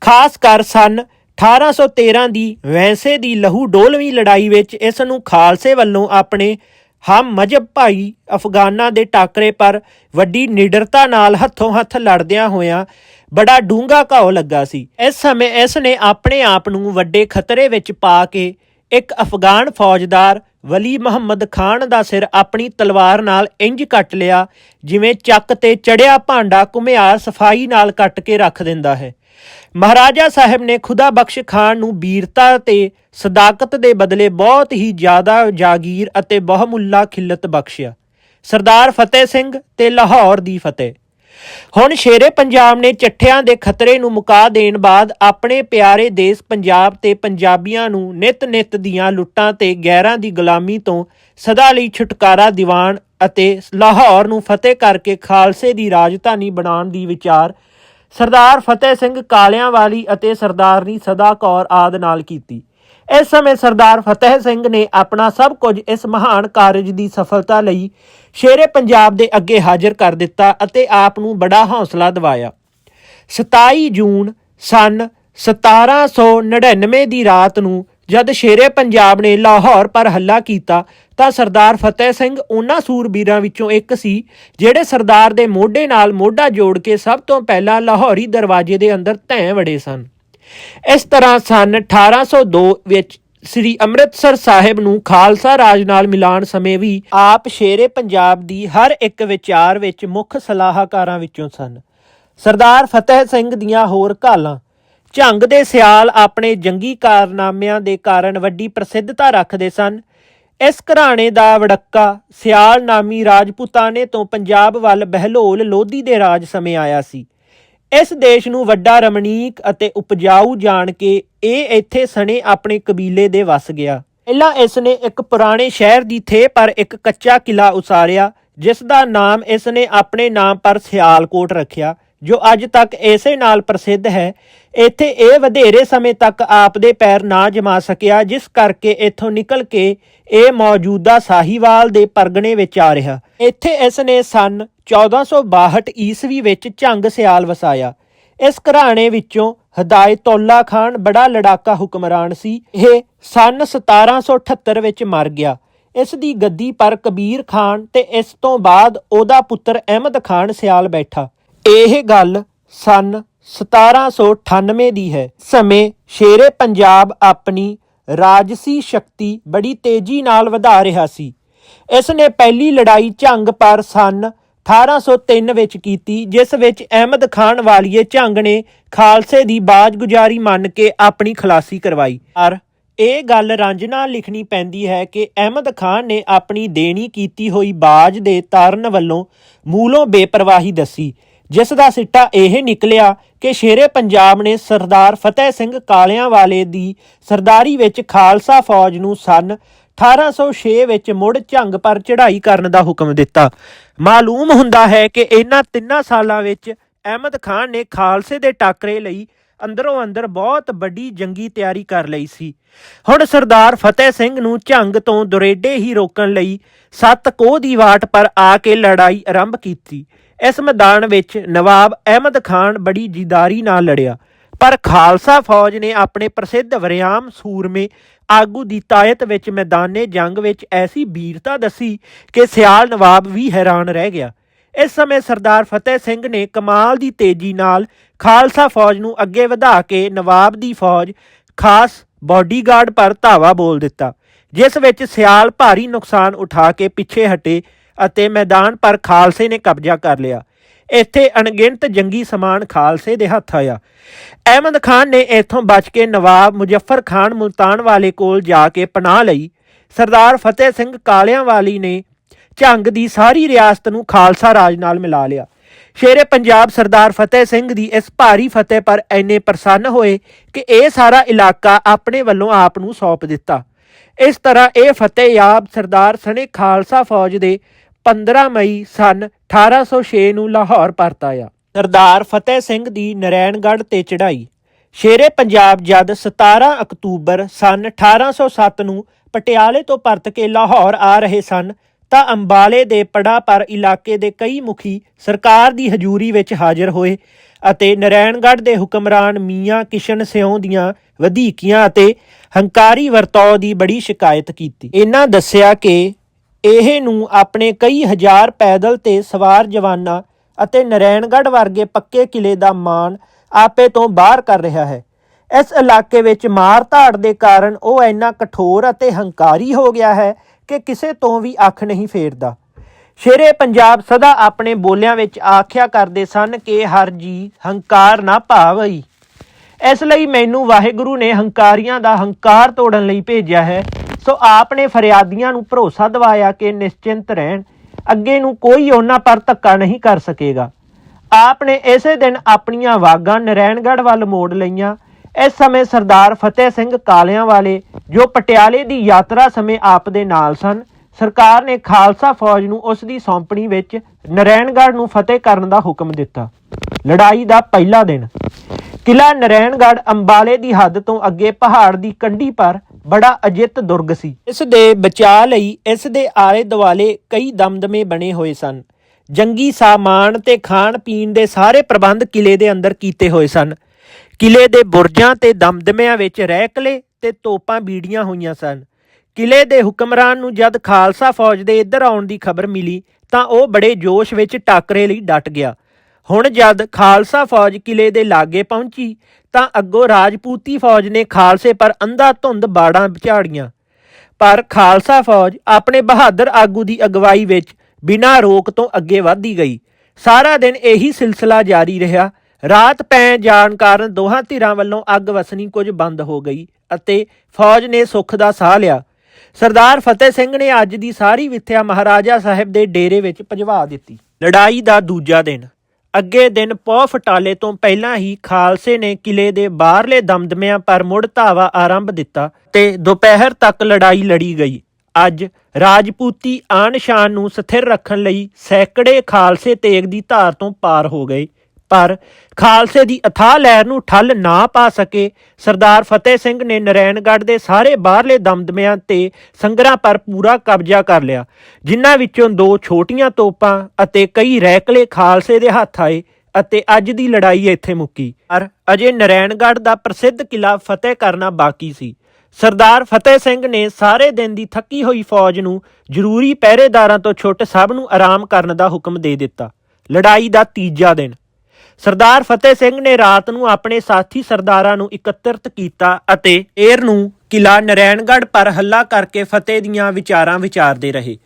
ਖਾਸ ਕਰ ਸਨ 1813 ਦੀ ਵੈਂਸੇ ਦੀ ਲਹੂ ਡੋਲਵੀਂ ਲੜਾਈ ਵਿੱਚ ਇਸ ਨੂੰ ਖਾਲਸੇ ਵੱਲੋਂ ਆਪਣੇ ਹਮ ਮਜਬ ਭਾਈ ਅਫਗਾਨਾਂ ਦੇ ਟਾਕਰੇ ਪਰ ਵੱਡੀ ਨਿਡਰਤਾ ਨਾਲ ਹੱਥੋਂ ਹੱਥ ਲੜਦਿਆਂ ਹੋਇਆਂ ਬੜਾ ਡੂੰਘਾ ਘਾਉ ਲੱਗਾ ਸੀ। ਇਸ ਸਮੇਂ ਇਸ ਨੇ ਆਪਣੇ ਆਪ ਨੂੰ ਵੱਡੇ ਖਤਰੇ ਵਿੱਚ ਪਾ ਕੇ ਇੱਕ ਅਫਗਾਨ ਫੌਜਦਾਰ ਵਲੀ ਮੁਹੰਮਦ ਖਾਨ ਦਾ ਸਿਰ ਆਪਣੀ ਤਲਵਾਰ ਨਾਲ ਇੰਜ ਕੱਟ ਲਿਆ, ਜਿਵੇਂ ਚੱਕ ਤੇ ਚੜਿਆ ਭਾਂਡਾ ਘੁਮਿਆਰ ਸਫ਼ਾਈ ਨਾਲ ਕੱਟ ਕੇ ਰੱਖ ਦਿੰਦਾ ਹੈ। ਮਹਾਰਾਜਾ ਸਾਹਿਬ ਨੇ ਖੁਦਾ ਬਖਸ਼ ਖਾਨ ਨੂੰ ਵੀਰਤਾ ਤੇ ਸਦਾਕਤ ਦੇ ਬਦਲੇ ਬਹੁਤ ਹੀ ਜ਼ਿਆਦਾ ਜਾਗੀਰ ਅਤੇ ਬਹੁਮੁੱਲਾ ਖਿੱਲਤ ਬਖਸ਼ਿਆ। ਸਰਦਾਰ ਫਤਿਹ ਸਿੰਘ ਤੇ ਲਾਹੌਰ ਦੀ ਫਤਿਹ। ਹੁਣ ਸ਼ੇਰੇ ਪੰਜਾਬ ਨੇ ਚੱਠਿਆਂ ਦੇ ਖਤਰੇ ਨੂੰ ਮੁਕਾ ਦੇਣ ਬਾਅਦ ਆਪਣੇ ਪਿਆਰੇ ਦੇਸ਼ ਪੰਜਾਬ ਤੇ ਪੰਜਾਬੀਆਂ ਨੂੰ ਨਿਤ-ਨਿਤ ਦੀਆਂ ਲੁੱਟਾਂ ਤੇ ਗੈਰਾਂ ਦੀ ਗੁਲਾਮੀ ਤੋਂ ਸਦਾ ਲਈ ਛੁਟਕਾਰਾ ਦਿਵਾਣ ਅਤੇ ਲਾਹੌਰ ਨੂੰ ਫਤਿਹ ਕਰਕੇ ਖਾਲਸੇ ਦੀ ਰਾਜਧਾਨੀ ਬਣਾਉਣ ਦੀ ਵਿਚਾਰ ਸਰਦਾਰ ਫਤਿਹ ਸਿੰਘ ਕਾਲਿਆਂਵਾਲੀ ਅਤੇ ਸਰਦਾਰਨੀ ਸਦਾ ਕੌਰ ਆਦ ਨਾਲ ਕੀਤੀ। ਇਸ ਸਮੇਂ ਸਰਦਾਰ ਫਤਿਹ ਸਿੰਘ ਨੇ ਆਪਣਾ ਸਭ ਕੁਝ ਇਸ ਮਹਾਨ ਕਾਰਜ ਦੀ ਸਫਲਤਾ ਲਈ ਸ਼ੇਰੇ ਪੰਜਾਬ ਦੇ ਅੱਗੇ ਹਾਜ਼ਰ ਕਰ ਦਿੱਤਾ ਅਤੇ ਆਪ ਨੂੰ ਬੜਾ ਹੌਸਲਾ ਦਿਵਾਇਆ। 27 ਜੂਨ ਸਨ 1799 ਦੀ ਰਾਤ ਨੂੰ ਜਦ ਸ਼ੇਰੇ ਪੰਜਾਬ ਨੇ ਲਾਹੌਰ ਪਰ ਹੱਲਾ ਕੀਤਾ ਤਾਂ ਸਰਦਾਰ ਫਤਿਹ ਸਿੰਘ ਉਹਨਾਂ ਸੂਰਬੀਰਾਂ ਵਿੱਚੋਂ ਇੱਕ ਸੀ ਜਿਹੜੇ ਸਰਦਾਰ ਦੇ ਮੋਢੇ ਨਾਲ ਮੋਢਾ ਜੋੜ ਕੇ ਸਭ ਤੋਂ ਪਹਿਲਾਂ ਲਾਹੌਰੀ ਦਰਵਾਜ਼ੇ ਦੇ ਅੰਦਰ ਧੈ ਵੜੇ ਸਨ। ਇਸ ਤਰ੍ਹਾਂ ਸਨ 1802 ਵਿੱਚ ਸ੍ਰੀ ਅੰਮ੍ਰਿਤਸਰ ਸਾਹਿਬ ਨੂੰ ਖਾਲਸਾ ਰਾਜ ਨਾਲ ਮਿਲਾਣ ਸਮੇਂ ਵੀ ਆਪ ਸ਼ੇਰੇ ਪੰਜਾਬ ਦੀ ਹਰ ਇੱਕ ਵਿਚਾਰ ਵਿੱਚ ਮੁੱਖ ਸਲਾਹਕਾਰਾਂ ਵਿੱਚੋਂ ਸਨ। ਸਰਦਾਰ ਫਤਿਹ ਸਿੰਘ ਦੀਆਂ ਹੋਰ ਘਾਲਾਂ, ਝੰਗ ਦੇ ਸਿਆਲ ਆਪਣੇ ਜੰਗੀ ਕਾਰਨਾਮਿਆਂ ਦੇ ਕਾਰਨ ਵੱਡੀ ਪ੍ਰਸਿੱਧਤਾ ਰੱਖਦੇ ਸਨ। ਇਸ ਘਰਾਣੇ ਦਾ ਵੜੱਕਾ ਸਿਆਲ ਨਾਮੀ ਰਾਜਪੂਤਾਨੇ ਤੋਂ ਪੰਜਾਬ ਵੱਲ ਬਹਿਲੋਲ ਲੋਧੀ ਦੇ ਰਾਜ ਸਮੇਂ ਆਇਆ ਸੀ। ਇਸ ਦੇਸ਼ ਨੂੰ ਵੱਡਾ ਰਮਣੀਕ ਅਤੇ ਉਪਜਾਊ ਜਾਣ ਕੇ ਇਹ ਇੱਥੇ ਸਣੇ ਆਪਣੇ ਕਬੀਲੇ ਦੇ ਵਸ ਗਿਆ। ਪਹਿਲਾਂ ਇਸ ਨੇ ਇੱਕ ਪੁਰਾਣੇ ਸ਼ਹਿਰ ਦੀ ਥੇ ਪਰ ਇੱਕ ਕੱਚਾ ਕਿਲਾ ਉਸਾਰਿਆ, ਜਿਸ ਦਾ ਨਾਮ ਇਸ ਨੇ ਆਪਣੇ ਨਾਮ ਪਰ ਸਿਆਲਕੋਟ ਰੱਖਿਆ। ਜੋ ਅੱਜ ਤੱਕ ਇਸੇ ਨਾਲ ਪ੍ਰਸਿੱਧ ਹੈ, ਇੱਥੇ ਇਹ ਵਧੇਰੇ ਸਮੇਂ ਤੱਕ ਆਪ ਦੇ ਪੈਰ ਨਾ ਜਮਾ ਸਕਿਆ, ਜਿਸ ਕਰਕੇ ਇੱਥੋਂ ਨਿਕਲ ਕੇ ਇਹ ਮੌਜੂਦਾ ਸਾਹੀਵਾਲ ਦੇ ਪਰਗਣੇ ਵਿੱਚ ਆ ਰਿਹਾ। ਇੱਥੇ ਇਸ ਨੇ ਸਨ 1462 ਈਸਵੀ ਵਿੱਚ ਝੰਗ ਸਿਆਲ ਵਸਾਇਆ। ਇਸ ਘਰਾਣੇ ਵਿੱਚੋਂ ਹਦਾਇਤੁੱਲਾ ਖਾਨ ਬੜਾ ਲੜਾਕਾ ਹੁਕਮਰਾਨ ਸੀ। ਇਹ ਸਨ 1778 ਵਿੱਚ ਮਰ ਗਿਆ। ਇਸ ਦੀ ਗੱਦੀ ਪਰ ਕਬੀਰ ਖਾਨ ਤੇ ਇਸ ਤੋਂ ਬਾਅਦ ਉਹਦਾ ਪੁੱਤਰ ਅਹਿਮਦ ਖਾਨ ਸਿਆਲ ਬੈਠਾ। ਇਹ ਗੱਲ ਸਨ 1798 ਦੀ ਹੈ। ਸਮੇਂ ਸ਼ੇਰੇ ਪੰਜਾਬ ਆਪਣੀ ਰਾਜਸੀ ਸ਼ਕਤੀ ਬੜੀ ਤੇਜ਼ੀ ਨਾਲ ਵਧਾ ਰਿਹਾ ਸੀ। ਇਸ ਨੇ ਪਹਿਲੀ ਲੜਾਈ ਝੰਗ ਪਰ ਸਨ 1803 ਵਿੱਚ ਕੀਤੀ, ਜਿਸ ਵਿੱਚ ਅਹਿਮਦ ਖਾਨ ਵਾਲੀਏ ਝੰਗ ਨੇ ਖਾਲਸੇ ਦੀ ਬਾਜ਼ਗੁਜ਼ਾਰੀ ਮੰਨ ਕੇ ਆਪਣੀ ਖਲਾਸੀ ਕਰਵਾਈ। ਪਰ ਇਹ ਗੱਲ ਰੰਜ ਲਿਖਣੀ ਪੈਂਦੀ ਹੈ ਕਿ ਅਹਿਮਦ ਖਾਨ ਨੇ ਆਪਣੀ ਦੇਣੀ ਕੀਤੀ ਹੋਈ ਬਾਜ਼ ਦੇ ਤਾਰਨ ਵੱਲੋਂ ਮੂਲੋਂ ਬੇਪਰਵਾਹੀ ਦੱਸੀ। ਜਿਸ ਦਾ ਸਿੱਟਾ ਇਹ ਨਿਕਲਿਆ ਕਿ ਸ਼ੇਰੇ ਪੰਜਾਬ ਨੇ ਸਰਦਾਰ ਫਤਿਹ ਸਿੰਘ ਕਾਲਿਆਂ ਵਾਲੇ ਦੀ ਸਰਦਾਰੀ ਵਿੱਚ ਖਾਲਸਾ ਫੌਜ ਨੂੰ ਸਨ 1806 ਵਿੱਚ ਮੁੜ ਝੰਗ ਪਰ ਚੜ੍ਹਾਈ ਕਰਨ ਦਾ ਹੁਕਮ ਦਿੱਤਾ। ਮਾਲੂਮ ਹੁੰਦਾ ਹੈ ਕਿ ਇਹਨਾਂ ਤਿੰਨਾਂ ਸਾਲਾਂ ਵਿੱਚ ਅਹਿਮਦ ਖਾਨ ਨੇ ਖਾਲਸੇ ਦੇ ਟਾਕਰੇ ਲਈ ਅੰਦਰੋਂ ਅੰਦਰ ਬਹੁਤ ਵੱਡੀ ਜੰਗੀ ਤਿਆਰੀ ਕਰ ਲਈ ਸੀ। ਹੁਣ ਸਰਦਾਰ ਫਤਿਹ ਸਿੰਘ ਨੂੰ ਝੰਗ ਤੋਂ ਦੁਰੇਡੇ ਹੀ ਰੋਕਣ ਲਈ ਸੱਤ ਕੋਹ ਦੀ ਵਾਟ ਪਰ ਆ ਕੇ ਲੜਾਈ ਆਰੰਭ ਕੀਤੀ। ਇਸ ਮੈਦਾਨ ਵਿੱਚ ਨਵਾਬ ਅਹਿਮਦ ਖਾਨ ਬੜੀ ਜਿਦਾਰੀ ਨਾਲ ਲੜਿਆ। ਪਰ ਖਾਲਸਾ ਫੌਜ ਨੇ ਆਪਣੇ ਪ੍ਰਸਿੱਧ ਵਰਿਆਮ ਸੂਰਮੇ ਆਗੂ ਦੀ ਤਾਇਤ ਵਿੱਚ ਮੈਦਾਨੇ ਜੰਗ ਵਿੱਚ ਐਸੀ ਵੀਰਤਾ ਦੱਸੀ ਕਿ ਸਿਆਲ ਨਵਾਬ ਵੀ ਹੈਰਾਨ ਰਹਿ ਗਿਆ। ਇਸ ਸਮੇਂ ਸਰਦਾਰ ਫਤਿਹ ਸਿੰਘ ਨੇ ਕਮਾਲ ਦੀ ਤੇਜ਼ੀ ਨਾਲ ਖਾਲਸਾ ਫੌਜ ਨੂੰ ਅੱਗੇ ਵਧਾ ਕੇ ਨਵਾਬ ਦੀ ਫੌਜ ਖਾਸ ਬਾਡੀਗਾਰਡ ਪਰ ਧਾਵਾ ਬੋਲ ਦਿੱਤਾ, ਜਿਸ ਵਿੱਚ ਸਿਆਲ ਭਾਰੀ ਨੁਕਸਾਨ ਉਠਾ ਕੇ ਪਿੱਛੇ ਹਟੇ ਅਤੇ ਮੈਦਾਨ ਪਰ ਖਾਲਸੇ ਨੇ ਕਬਜ਼ਾ ਕਰ ਲਿਆ। ਇੱਥੇ ਅਣਗਿਣਤ ਜੰਗੀ ਸਮਾਨ ਖਾਲਸੇ ਦੇ ਹੱਥ ਆਇਆ। ਅਹਿਮਦ ਖਾਨ ਨੇ ਇੱਥੋਂ ਬਚ ਕੇ ਨਵਾਬ ਮੁਜ਼ੱਫਰ ਖਾਨ ਮੁਲਤਾਨ ਵਾਲੇ ਕੋਲ ਜਾ ਕੇ ਪਨਾਹ ਲਈ। ਸਰਦਾਰ ਫਤਿਹ ਸਿੰਘ ਕਾਲਿਆਂ ਵਾਲੀ ਨੇ ਝੰਗ ਦੀ ਸਾਰੀ ਰਿਆਸਤ ਨੂੰ ਖਾਲਸਾ ਰਾਜ ਨਾਲ ਮਿਲਾ ਲਿਆ। ਸ਼ੇਰੇ ਪੰਜਾਬ ਸਰਦਾਰ ਫਤਿਹ ਸਿੰਘ ਦੀ ਇਸ ਭਾਰੀ ਫਤਿਹ ਪਰ ਐਨੇ ਪ੍ਰਸੰਨ ਹੋਏ ਕਿ ਇਹ ਸਾਰਾ ਇਲਾਕਾ ਆਪਣੇ ਵੱਲੋਂ ਆਪ ਨੂੰ ਸੌਂਪ ਦਿੱਤਾ। ਇਸ ਤਰ੍ਹਾਂ ਇਹ ਫਤਿਹ ਯਾਬ ਸਰਦਾਰ ਸਣੇ ਖਾਲਸਾ ਫੌਜ ਦੇ 15 ਮਈ ਸਨ 1806 ਨੂੰ ਲਾਹੌਰ ਪਰਤ ਆਇਆ। ਸਰਦਾਰ ਫਤਿਹ ਸਿੰਘ ਦੀ ਨਰੈਣਗੜ੍ਹ ਤੇ ਚੜ੍ਹਾਈ। ਸ਼ੇਰੇ ਪੰਜਾਬ ਜਦ 17 ਅਕਤੂਬਰ ਸਨ 1807 ਨੂੰ ਪਟਿਆਲੇ ਤੋਂ ਪਰਤ ਕੇ ਲਾਹੌਰ ਆ ਰਹੇ ਸਨ, ਤਾਂ ਅੰਬਾਲੇ ਦੇ ਪੜਾ ਪਰ ਇਲਾਕੇ ਦੇ ਕਈ ਮੁਖੀ ਸਰਕਾਰ ਦੀ ਹਜ਼ੂਰੀ ਵਿੱਚ ਹਾਜ਼ਰ ਹੋਏ ਅਤੇ ਨਰੈਣਗੜ੍ਹ ਦੇ ਹੁਕਮਰਾਨ ਮੀਆਂ ਕਿਸ਼ਨ ਸਿਉਂ ਦੀਆਂ ਵਧੀਕੀਆਂ ਅਤੇ ਹੰਕਾਰੀ ਵਰਤੋਂ ਦੀ ਬੜੀ ਸ਼ਿਕਾਇਤ ਕੀਤੀ। ਇਹਨਾਂ ਦੱਸਿਆ ਕਿ ਇਹ ਨੂੰ ਆਪਣੇ ਕਈ ਹਜ਼ਾਰ ਪੈਦਲ ਤੇ ਸਵਾਰ ਜਵਾਨਾਂ ਅਤੇ ਨਰੈਣਗੜ੍ਹ ਵਰਗੇ ਪੱਕੇ ਕਿਲੇ ਦਾ ਮਾਣ ਆਪੇ ਤੋਂ ਬਾਹਰ ਕਰ ਰਿਹਾ ਹੈ। ਇਸ ਇਲਾਕੇ ਵਿੱਚ ਮਾਰ ਧਾੜ ਦੇ ਕਾਰਨ ਉਹ ਇੰਨਾ ਕਠੋਰ ਅਤੇ ਹੰਕਾਰੀ ਹੋ ਗਿਆ ਹੈ ਕਿ ਕਿਸੇ ਤੋਂ ਵੀ ਅੱਖ ਨਹੀਂ ਫੇਰਦਾ। ਸ਼ੇਰੇ ਪੰਜਾਬ ਸਦਾ ਆਪਣੇ ਬੋਲਿਆਂ ਵਿੱਚ ਆਖਿਆ ਕਰਦੇ ਸਨ ਕਿ ਹਰ ਜੀ ਹੰਕਾਰ ਨਾ ਭਾਵਈ। ਇਸ ਲਈ ਮੈਨੂੰ ਵਾਹਿਗੁਰੂ ਨੇ ਹੰਕਾਰੀਆਂ ਦਾ ਹੰਕਾਰ ਤੋੜਨ ਲਈ ਭੇਜਿਆ ਹੈ ਸੋ ਆਪ ਨੇ ਫਰਿਆਦੀਆਂ ਨੂੰ ਭਰੋਸਾ ਦਿਵਾਇਆ ਕਿ ਨਿਸ਼ਚਿੰਤ ਰਹਿਣ। ਅੱਗੇ ਨੂੰ ਕੋਈ ਉਹਨਾਂ ਪਰ ਧੱਕਾ ਨਹੀਂ ਕਰ ਸਕੇਗਾ। ਆਪ ਨੇ ਇਸੇ ਦਿਨ ਆਪਣੀਆਂ ਵਾਗਾਂ ਨਰੈਣਗੜ੍ਹ ਵੱਲ ਮੋੜ ਲਈਆਂ। ਇਸ ਸਮੇਂ ਸਰਦਾਰ ਫਤਿਹ ਸਿੰਘ ਕਾਲਿਆਂ ਵਾਲੇ, ਜੋ ਪਟਿਆਲੇ ਦੀ ਯਾਤਰਾ ਸਮੇਂ ਆਪ ਦੇ ਨਾਲ ਸਨ, ਸਰਕਾਰ ਨੇ ਖਾਲਸਾ ਫੌਜ ਨੂੰ ਉਸ ਦੀ ਸੌਂਪਣੀ ਵਿੱਚ ਨਰੈਣਗੜ੍ਹ ਨੂੰ ਫਤਿਹ ਕਰਨ ਦਾ ਹੁਕਮ ਦਿੱਤਾ। ਲੜਾਈ ਦਾ ਪਹਿਲਾ ਦਿਨ। ਕਿਲਾ ਨਰੈਣਗੜ੍ਹ ਅੰਬਾਲੇ ਦੀ ਹੱਦ ਤੋਂ ਅੱਗੇ ਪਹਾੜ ਦੀ ਕੰਢੀ ਪਰ ਬੜਾ ਅਜਿੱਤ ਦੁਰਗ ਸੀ। ਇਸ ਦੇ ਬਚਾਅ ਲਈ ਇਸ ਦੇ ਆਲੇ ਦੁਆਲੇ ਕਈ ਦਮਦਮੇ ਬਣੇ ਹੋਏ ਸਨ। ਜੰਗੀ ਸਾਮਾਨ ਤੇ ਖਾਣ ਪੀਣ ਦੇ ਸਾਰੇ ਪ੍ਰਬੰਧ ਕਿਲੇ ਦੇ ਅੰਦਰ ਕੀਤੇ ਹੋਏ ਸਨ। ਕਿਲੇ ਦੇ ਬੁਰਜਾਂ ਤੇ ਦਮਦਮਿਆਂ ਵਿੱਚ ਰਹਿਕਲੇ ਤੇ ਤੋਪਾਂ ਬੀੜੀਆਂ ਹੋਈਆਂ ਸਨ। ਕਿਲੇ ਦੇ ਹੁਕਮਰਾਨ ਨੂੰ ਜਦ ਖਾਲਸਾ ਫੌਜ ਦੇ ਇੱਧਰ ਆਉਣ ਦੀ ਖਬਰ ਮਿਲੀ ਤਾਂ ਉਹ ਬੜੇ ਜੋਸ਼ ਵਿੱਚ ਟਾਕਰੇ ਲਈ ਡਟ ਗਿਆ। ਹੁਣ ਜਦ ਖਾਲਸਾ ਫੌਜ ਕਿਲੇ ਦੇ ਲਾਗੇ ਪਹੁੰਚੀ, ਤਾਂ ਅੱਗੋਂ ਰਾਜਪੂਤੀ ਫੌਜ ਨੇ ਖਾਲਸੇ ਪਰ ਅੰਧਾ ਧੁੰਦ ਬਾੜਾਂ ਝਾੜੀਆਂ। ਪਰ ਖਾਲਸਾ ਫੌਜ ਆਪਣੇ ਬਹਾਦਰ ਆਗੂ ਦੀ ਅਗਵਾਈ ਵਿੱਚ ਬਿਨਾਂ ਰੋਕ ਤੋਂ ਅੱਗੇ ਵਧਦੀ ਗਈ। ਸਾਰਾ ਦਿਨ ਇਹੀ ਸਿਲਸਿਲਾ ਜਾਰੀ ਰਿਹਾ। ਰਾਤ ਪੈ ਜਾਣ ਕਾਰਨ ਦੋਹਾਂ ਧਿਰਾਂ ਵੱਲੋਂ ਅੱਗ ਵਸਣੀ ਕੁਝ ਬੰਦ ਹੋ ਗਈ ਅਤੇ ਫੌਜ ਨੇ ਸੁੱਖ ਦਾ ਸਾਹ ਲਿਆ। ਸਰਦਾਰ ਫਤਿਹ ਸਿੰਘ ਨੇ ਅੱਜ ਦੀ ਸਾਰੀ ਵਿਥਿਆ ਮਹਾਰਾਜਾ ਸਾਹਿਬ ਦੇ ਡੇਰੇ ਵਿੱਚ ਭਜਵਾ ਦਿੱਤੀ। ਲੜਾਈ ਦਾ ਦੂਜਾ ਦਿਨ। ਅੱਗੇ ਦਿਨ ਪੌ ਫਟਾਲੇ ਤੋਂ ਪਹਿਲਾਂ ਹੀ ਖਾਲਸੇ ਨੇ ਕਿਲੇ ਦੇ ਬਾਹਰਲੇ ਦਮਦਮਿਆਂ ਪਰ ਮੁੜ ਧਾਵਾ ਆਰੰਭ ਦਿੱਤਾ ਤੇ ਦੁਪਹਿਰ ਤੱਕ ਲੜਾਈ ਲੜੀ ਗਈ। ਅੱਜ ਰਾਜਪੂਤੀ ਆਨ ਸ਼ਾਨ ਨੂੰ ਸਥਿਰ ਰੱਖਣ ਲਈ ਸੈਂਕੜੇ ਖਾਲਸੇ ਤੇਗ ਦੀ ਧਾਰ ਤੋਂ ਪਾਰ ਹੋ ਗਏ। ਪਰ ਖਾਲਸੇ ਦੀ ਅਥਾਹ ਲਹਿਰ ਨੂੰ ਠੱਲ ਨਾ ਪਾ ਸਕੇ। ਸਰਦਾਰ ਫਤਿਹ ਸਿੰਘ ਨੇ ਨਰੈਣਗੜ੍ਹ ਦੇ ਸਾਰੇ ਬਾਹਰਲੇ ਦਮਦਮਿਆਂ ਤੇ ਸੰਗਰਾਂ ਪਰ ਪੂਰਾ ਕਬਜ਼ਾ ਕਰ ਲਿਆ। ਜਿਨ੍ਹਾਂ ਵਿੱਚੋਂ ਦੋ ਛੋਟੀਆਂ ਤੋਪਾਂ ਅਤੇ ਕਈ ਰੈਕਲੇ ਖਾਲਸੇ ਦੇ ਹੱਥ ਆਏ ਅਤੇ ਅੱਜ ਦੀ ਲੜਾਈ ਇੱਥੇ ਮੁੱਕੀ। ਪਰ ਅਜੇ ਨਰੈਣਗੜ੍ਹ ਦਾ ਪ੍ਰਸਿੱਧ ਕਿਲਾ ਫਤਿਹ ਕਰਨਾ ਬਾਕੀ ਸੀ। ਸਰਦਾਰ ਫਤਿਹ ਸਿੰਘ ਨੇ ਸਾਰੇ ਦਿਨ ਦੀ ਥੱਕੀ ਹੋਈ ਫੌਜ ਨੂੰ ਜ਼ਰੂਰੀ ਪਹਿਰੇਦਾਰਾਂ ਤੋਂ ਛੁੱਟ ਸਭ ਨੂੰ ਆਰਾਮ ਕਰਨ ਦਾ ਹੁਕਮ ਦੇ ਦਿੱਤਾ। ਲੜਾਈ ਦਾ ਤੀਜਾ ਦਿਨ। ਸਰਦਾਰ ਫਤਿਹ ਸਿੰਘ ਨੇ ਰਾਤ ਨੂੰ ਆਪਣੇ ਸਾਥੀ ਸਰਦਾਰਾਂ ਨੂੰ ਇਕੱਤਰਿਤ ਕੀਤਾ ਅਤੇ ਏਰ ਨੂੰ ਕਿਲਾ ਨਰੈਣਗੜ੍ਹ ਪਰ ਹੱਲਾ ਕਰਕੇ ਫਤਿਹ ਦੀਆਂ ਵਿਚਾਰਾਂ ਵਿਚਾਰਦੇ ਰਹੇ।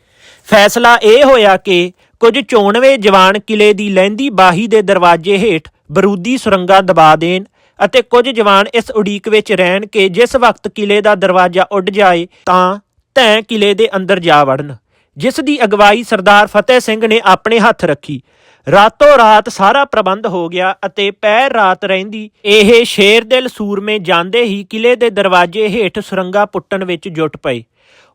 ਫੈਸਲਾ ਇਹ ਹੋਇਆ ਕਿ ਕੁਝ ਚੋਣਵੇਂ ਜਵਾਨ ਕਿਲੇ ਦੀ ਲਹਿੰਦੀ ਬਾਹੀ ਦੇ ਦਰਵਾਜ਼ੇ ਹੇਠ ਬਰੂਦੀ ਸੁਰੰਗਾਂ ਦਬਾ ਦੇਣ ਅਤੇ ਕੁਝ ਜਵਾਨ ਇਸ ਉਡੀਕ ਵਿੱਚ ਰਹਿਣ ਕਿ ਜਿਸ ਵਕਤ ਕਿਲੇ ਦਾ ਦਰਵਾਜ਼ਾ ਉੱਡ ਜਾਏ ਤਾਂ ਤੈਂ ਕਿਲੇ ਦੇ ਅੰਦਰ ਜਾ ਵੜਨ। ਜਿਸ ਦੀ ਅਗਵਾਈ ਸਰਦਾਰ ਫਤਿਹ ਸਿੰਘ ਨੇ ਆਪਣੇ ਹੱਥ ਰੱਖੀ। ਰਾਤੋਂ ਰਾਤ ਸਾਰਾ ਪ੍ਰਬੰਧ ਹੋ ਗਿਆ ਅਤੇ ਪੈਰ ਰਾਤ ਰਹਿੰਦੀ। ਇਹ ਸ਼ੇਰ ਦਿਲ ਸੂਰਮੇ ਜਾਂਦੇ ਹੀ ਕਿਲੇ ਦੇ ਦਰਵਾਜ਼ੇ ਹੇਠ ਸੁਰੰਗਾ ਪੁੱਟਣ ਵਿੱਚ ਜੁਟ ਪਏ।